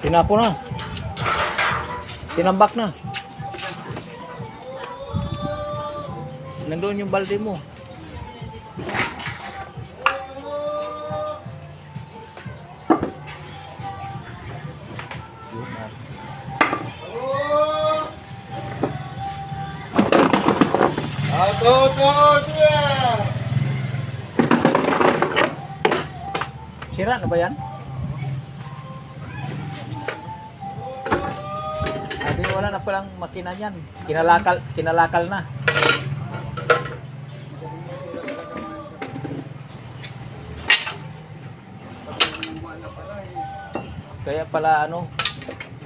Tinapo na. Tinambak na. Nandoon yung balde mo. To, siya! Sira na ba yan? Wala na palang makina niyan. Kinalakal, kinalakal na. Kaya pala ano,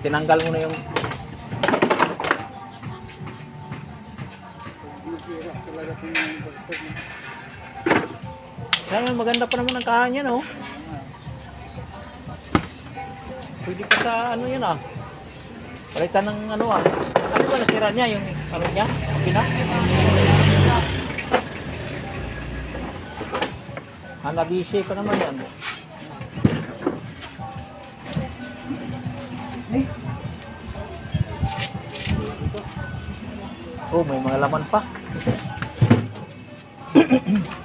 tinanggal mo na yung. Sana maganda pa naman ang kahan yan, oh. Pwede pa sa ano yan, ah. Palitan ng ano, ah. Ano ba nasira niya? Yung ano niya? Makina? Hanabishi pa naman yan. Eh, Oh, may mga laman pa.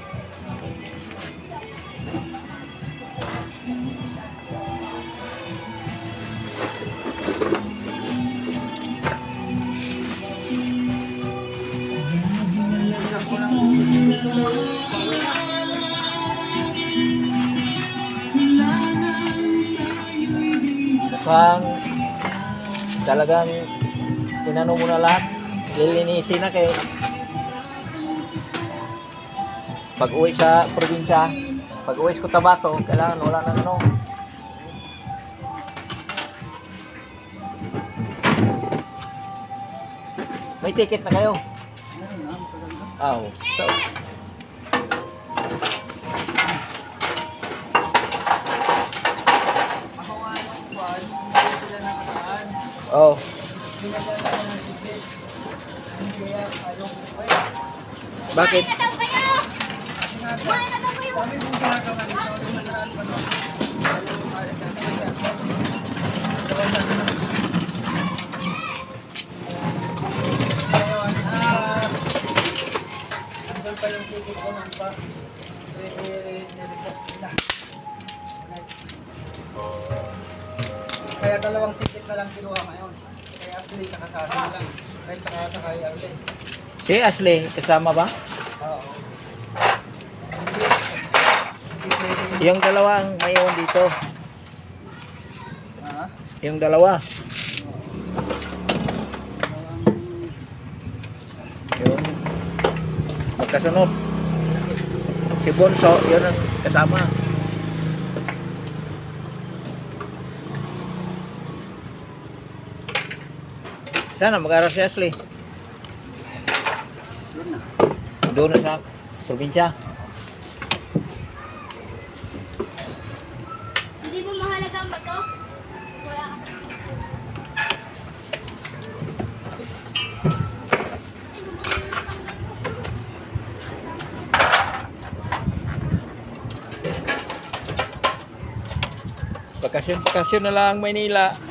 Mukhang talagang inano mo na lahat. Lilinisin na kay pag uwi sa probinsya, pag uwi sa Cotabato, kailangan wala nang ano. May ticket na kayo. Aw. So, Ako nga yung buwan, hindi sila nakataan. oh. Binagyan ako ng ticket. Hindi kaya ayaw ko pa eh. Bakit? Kasi nga sa, kami kung saan ka man Kaya dalawang ticket na lang kinuha ngayon. Kaya actually, nakasama na lang. Kahit saka sa kay Arlen. Si Ashley, kasama ba? Oo. Yung dalawa ang may iwan dito. Ha? Yung dalawa. Yun. Magkasunod. Si Bonso, yun ang kasama. Sana mag-aral si Ashley. Doon na sa probinsya. Hindi mo mahalaga ang bato? Wala ka. Bakasyon-bakasyon na lang Maynila.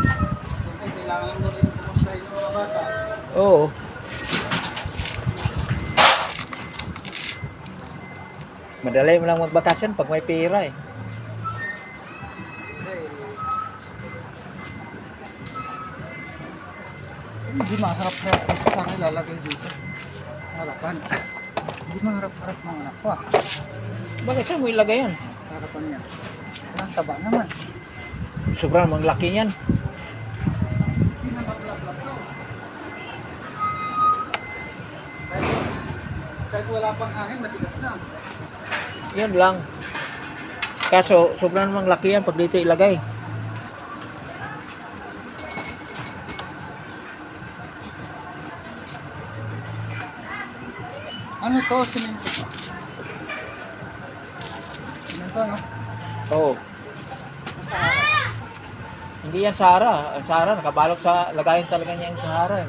Siyempre, kailangan mo rin kumusta yung mga bata. Oo. Madali mo lang magbakasyon pag may pera eh. Kasi, hindi maharap-harap ito sana ilalagay dito. Sa harapan. Hindi maharap-harap ng anak ko ah. Bakit saan mo ilagay yan? Sa harapan niya. Ang taba naman. Sobrang mang laki yan. Wala pang hangin, matigas na. Yun lang. Kaso, sobrang namang laki yan pag dito ilagay. Ano to? Simento to. Simento, no? Oo. Hindi yan Sahara. Ang Sahara, nakabalot sa lagayan talaga niya yung Sahara. eh.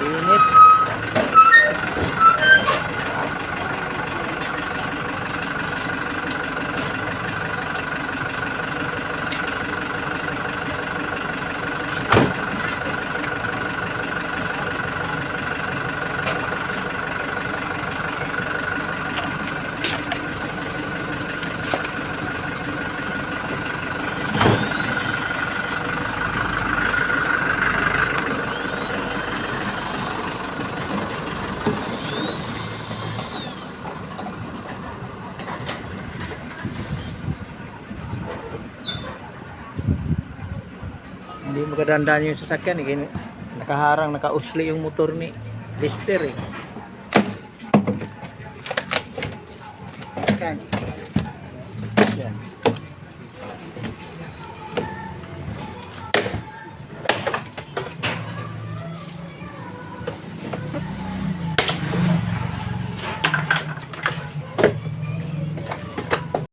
Init. Hindi magandaan yung sasakyan. Eh. Nakaharang, nakausli yung motor ni Lister eh.